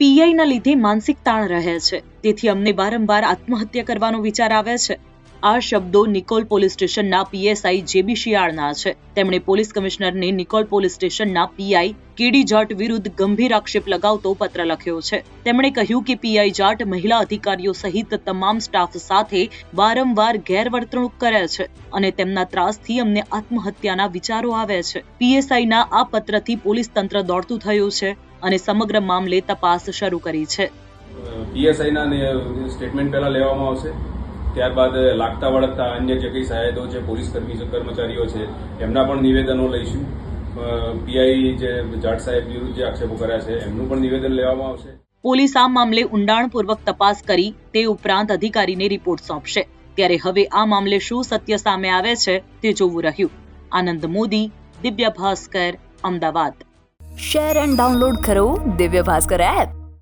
પીઆઈના લીધે માનસિક તાણ રહે છે. તેથી અમને વારંવાર આત્મહત્યા કરવાનો વિચાર આવે છે. આ શબ્દો નિકોલ પોલીસ સ્ટેશનના પીએસઆઈ જેબી શિયાળના છે. તેમણે પોલીસ કમિશનરને નિકોલ પોલીસ સ્ટેશનના પીઆઈ કેડી જાટ વિરુદ્ધ ગંભીર આક્ષેપ લગાવતો પત્ર લખ્યો છે. તેમણે કહ્યું કે પીઆઈ જાટ મહિલા અધિકારીઓ સહિત તમામ સ્ટાફ સાથે વારંવાર ગેરવર્તણૂક કરે છે અને તેમના ત્રાસથી અમને આત્મહત્યાના વિચારો આવે છે. પીએસઆઈના આ પત્રથી પોલીસ તંત્ર દોડતું થયું છે અને સમગ્ર મામલે તપાસ શરૂ કરી છે. પીએસઆઈના સ્ટેટમેન્ટ પહેલા લેવામાં આવશે. ત્યારબાદ લાગતા વળગતા અન્ય જે કંઈ સહાયતો છે પોલીસ કર્મી કર્મચારીઓ છે એમના પણ નિવેદનો લઈશું. પીઆઈ જે જાટ સાહેબ વિરુદ્ધ જે આક્ષેપો કર્યા છે એમનું પણ નિવેદન લેવામાં આવશે. પોલીસ આ મામલે ઊંડાણપૂર્વક તપાસ કરી તે ઉપરાંત અધિકારીને રિપોર્ટ સોંપશે. ત્યારે હવે આ મામલે શું સત્ય સામે આવે છે તે જોવું રહ્યું. Anand Modi Divya Bhaskar Ahmedabad. Share and download કરો દિવ્ય ભાસ્કર એપ.